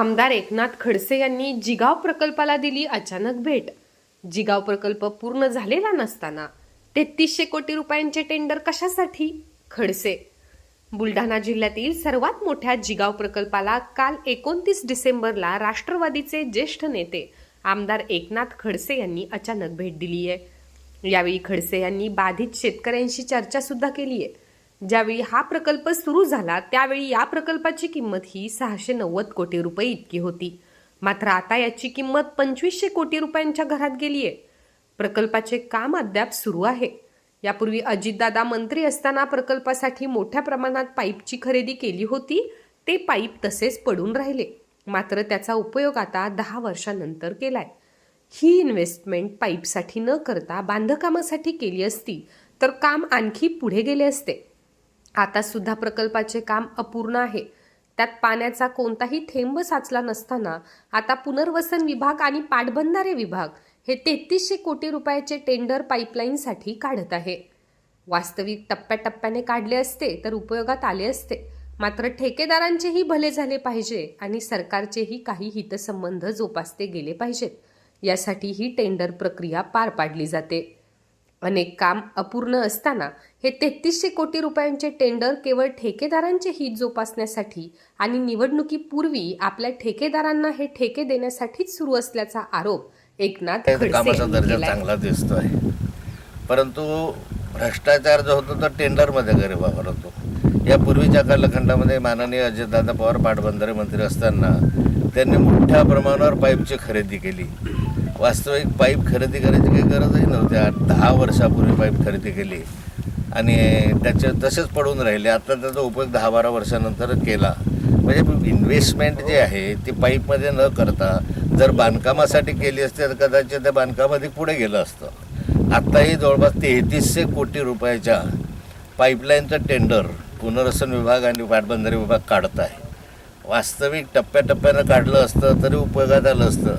आमदार एकनाथ खडसे यांनी जिगाव प्रकल्पाला दिली अचानक भेट. जिगाव प्रकल्प पूर्ण झालेला नसताना तेहतीसशे कोटी रुपयांचे टेंडर कशासाठी? खडसे. बुलढाणा जिल्ह्यातील सर्वात मोठ्या जिगाव प्रकल्पाला काल एकोणतीस डिसेंबरला राष्ट्रवादीचे ज्येष्ठ नेते आमदार एकनाथ खडसे यांनी अचानक भेट दिली आहे यावेळी खडसे यांनी बाधित शेतकऱ्यांशी चर्चा सुद्धा केली आहे ज्यावेळी हा प्रकल्प सुरू झाला त्यावेळी या प्रकल्पाची किंमत ही सहाशे नव्वद कोटी रुपये इतकी होती. मात्र आता याची किंमत पंचवीसशे कोटी रुपयांच्या घरात गेली आहे प्रकल्पाचे काम अद्याप सुरू आहे. यापूर्वी अजितदादा मंत्री असताना प्रकल्पासाठी मोठ्या प्रमाणात पाईपची खरेदी केली होती ते पाईप तसेच पडून राहिले. मात्र त्याचा उपयोग आता दहा वर्षानंतर केलाय. ही इन्व्हेस्टमेंट पाईपसाठी न करता बांधकामासाठी केली असती तर काम आणखी पुढे गेले असते. आता सुद्धा प्रकल्पाचे काम अपूर्ण आहे. त्यात पाण्याचा कोणताही थेंब साचला नसताना आता पुनर्वसन विभाग आणि पाटबंधारे विभाग हे तेहतीसशे कोटी रुपयाचे टेंडर पाईपलाईनसाठी काढत आहे. वास्तविक टप्प्याटप्प्याने काढले असते तर उपयोगात आले असते. मात्र ठेकेदारांचेही भले झाले पाहिजे आणि सरकारचेही काही हितसंबंध जोपासते गेले पाहिजेत. यासाठी ही टेंडर प्रक्रिया पार पाडली जाते. अनेक काम अपूर्ण असताना हे तेहतीसशे कोटी रुपयांचे टेंडर केवळ ठेकेदारांचे हित जोपासण्यासाठी आणि निवडणुकीपूर्वी आपल्या ठेकेदारांना हे ठेके देण्यासाठीच सुरू असल्याचा आरोप एकनाथ कामाचा दर्जा. चांगला दिसतोय. परंतु भ्रष्टाचार जो होतो तो टेंडरमध्ये गरीबावर होतो. या पूर्वीच्या कालखंडामध्ये माननीय अजितदादा पवार पाटबंधारे मंत्री असताना त्यांनी मोठ्या प्रमाणावर पाईपची खरेदी केली. वास्तविक पाईप खरेदी करायची काही गरजही नव्हती. आठ दहा वर्षापूर्वी पाईप खरेदी केली. आणि त्याचे तसेच पडून राहिले. आता त्याचा उपयोग दहा बारा वर्षानंतर केला. म्हणजे इन्व्हेस्टमेंट जे आहे ती पाईपमध्ये न करता जर बांधकामासाठी केली असती तर कदाचित त्या बांधकामामध्ये पुढे गेलं असतं. आत्ताही जवळपास तेहतीसशे कोटी रुपयाच्या पाईपलाईनचं टेंडर पुनर्वसन विभाग आणि पाटबंधारे विभाग काढत आहे वास्तविक टप्प्याटप्प्यानं काढलं असतं तरी उपयोगात आलं असतं.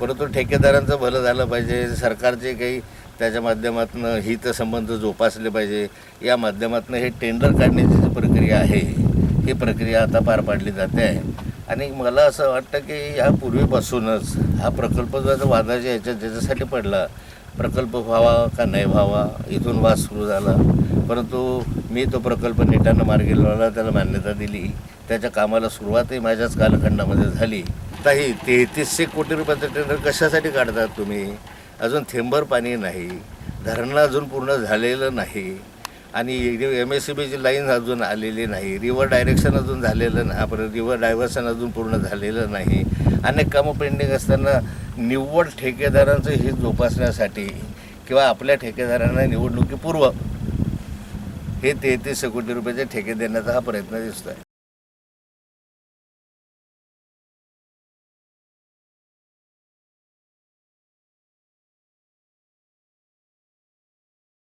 परंतु ठेकेदारांचं भलं झालं पाहिजे सरकारचे काही त्याच्या माध्यमातून हितसंबंध जोपासले पाहिजे या माध्यमातून हे टेंडर काढण्याची जी प्रक्रिया आहे ही प्रक्रिया आता पार पाडली जाते आहे. आणि मला असं वाटतं की ह्या पूर्वीपासूनच हा प्रकल्प जो वादाच्या ह्याच्यात ज्याच्यासाठी पडला प्रकल्प व्हावा का नाही व्हावा इथून वाद सुरू झाला. परंतु मी तो प्रकल्प नेटानं मार्गी लावला त्याला मान्यता दिली त्याच्या कामाला सुरुवातही माझ्याच कालखंडामध्ये झाली. आत्ताही तेहतीसशे कोटी रुपयाचं टेंडर कशासाठी काढतात तुम्ही? अजून थेंबर पाणी नाही धरणं अजून पूर्ण झालेलं नाही आणि एम एस सी बीची लाईन अजून आलेली नाही रिव्हर डायरेक्शन अजून झालेलं नाही आपण रिव्हर डायव्हर्शन अजून पूर्ण झालेलं नाही. अनेक कामं पेंडिंग असताना निव्वळ ठेकेदारांचं हित जोपासण्यासाठी किंवा आपल्या ठेकेदारांना निवडणुकीपूर्व हे तेहतीसशे कोटी रुपयाचे ठेके देण्याचा हा प्रयत्न दिसतो आहे